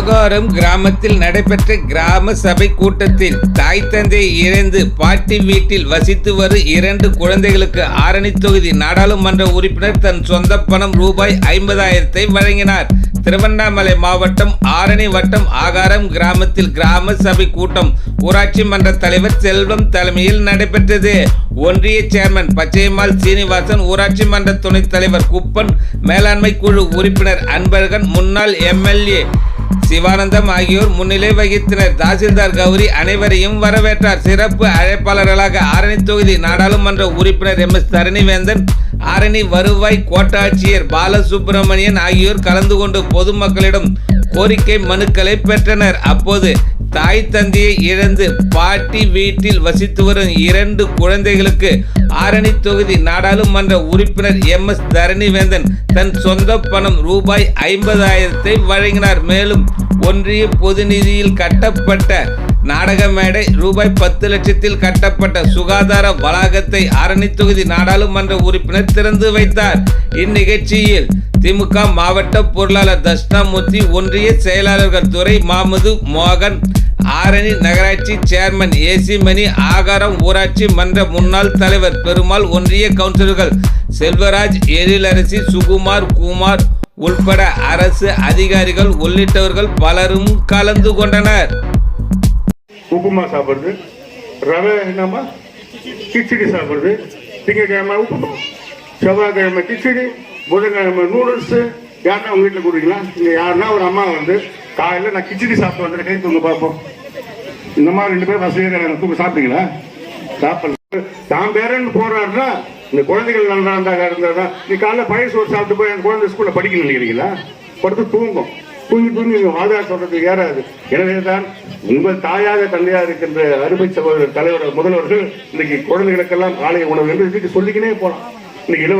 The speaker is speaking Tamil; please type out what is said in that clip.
ஆகாரம் கிராமத்தில் நடைபெற்ற கிராம சபை கூட்டத்தில் தாய் தந்தை இழந்து பாட்டி வீட்டில் வசித்து வரும் இரண்டு குழந்தைகளுக்கு ஆரணி தொகுதி நாடாளுமன்ற உறுப்பினர் தன் சொந்த பணம் ரூபாய் ஐம்பதாயிரத்தை வழங்கினார். திருவண்ணாமலை மாவட்டம் ஆரணி வட்டம் ஆகாரம் கிராமத்தில் கிராம சபை கூட்டம் ஊராட்சி மன்ற தலைவர் செல்வம் தலைமையில் நடைபெற்றது. ஒன்றிய சேர்மன் பச்சையம்மாள் சீனிவாசன் ஊராட்சி மன்ற துணைத் தலைவர் குப்பன் மேலாண்மை குழு உறுப்பினர் அன்பழகன் முன்னாள் எம்எல்ஏ சிவானந்தம் ஆகியோர் முன்னிலை வகித்தனர். தாசில்தார் கௌரி அனைவரையும் வரவேற்றார். சிறப்பு அழைப்பாளர்களாக ஆரணி தொகுதி நாடாளுமன்ற உறுப்பினர் எம். எஸ். தரணிவேந்தன் ஆரணி வருவாய் கோட்டாட்சியர் பாலசுப்பிரமணியன் ஆகியோர் கலந்து கொண்டு பொதுமக்களிடம் கோரிக்கை மனுக்களை பெற்றனர். அப்போது தாய் தந்தையை இழந்து பாட்டி வீட்டில் வசித்து வரும் இரண்டு குழந்தைகளுக்கு ஆரணி தொகுதி நாடாளுமன்ற உறுப்பினர் எம். எஸ். தரணிவேந்தன் தன் சொந்த பணம் ரூபாய் ஐம்பதாயிரத்தை வழங்கினார். மேலும் ஒன்றிய பொது நிதியில் கட்டப்பட்ட நாடக மேடை ரூபாய் பத்து லட்சத்தில் கட்டப்பட்ட சுகாதார வளாகத்தை ஆரணி தொகுதி நாடாளுமன்ற உறுப்பினர் திறந்து வைத்தார். இந்நிகழ்ச்சியில் திமுக மாவட்ட பொருளாளர் தஷ்ணாமூர்த்தி ஒன்றிய செயலாளர்கள் துறை மாமது மோகன் ஆரணி நகராட்சி சேர்மன் ஏசி மணி ஆகாரம் ஊராட்சி மன்ற முன்னாள் தலைவர் பெருமாள் ஒன்றிய கவுன்சிலர்கள் செல்வராஜ் எழிலரசி சுகுமார் குமார் உள்பட அரசு அதிகாரிகள் உள்ளிட்டவர்கள் பலரும் கலந்து கொண்டனர். உப்புமா சாப்பிடுறது. ரவை என்னம்மா? கிச்சடி சாப்பிடுறது. திங்கக்கிழமை உப்புமா. செவ்வாய்க்கிழமை கிச்சடி புதன்கிழமை நூடுல்ஸு யாருன்னா உங்க வீட்டில் கொடுக்கலாம் இங்கே யாருன்னா ஒரு அம்மா வந்து காலையில் நான் கிச்சடி சாப்பிட்டு வந்துட்டு கை தூங்க பார்ப்போம். இந்த மாதிரி ரெண்டு பேரும் வசதியாக தூங்க சாப்பிட்டீங்களா? சாப்பிடல. தான் பேரன்னு போறாருன்னா இந்த குழந்தைகள் நல்லா இருந்தாங்க இருந்தால் தான் நீ காலைல பழைய சோறு சாப்பிட்டு போய் அந்த குழந்தை ஸ்கூலில் படிக்கணும் நினைக்கிறீங்களா? படுத்து தூங்கும். தூங்கி தூங்கி இங்க வாதா சொல்றது ஏறாது. எனவே தான் உங்கள் தாயாக தந்தையாக இருக்கின்ற அருமை சகோதரர் தலைவர் முதல்வர்கள் இன்னைக்கு குழந்தைகளுக்கெல்லாம் காலை உணவு என்று இதுக்கு சொல்லிக்கினே போகலாம் இன்னைக்கு இலவச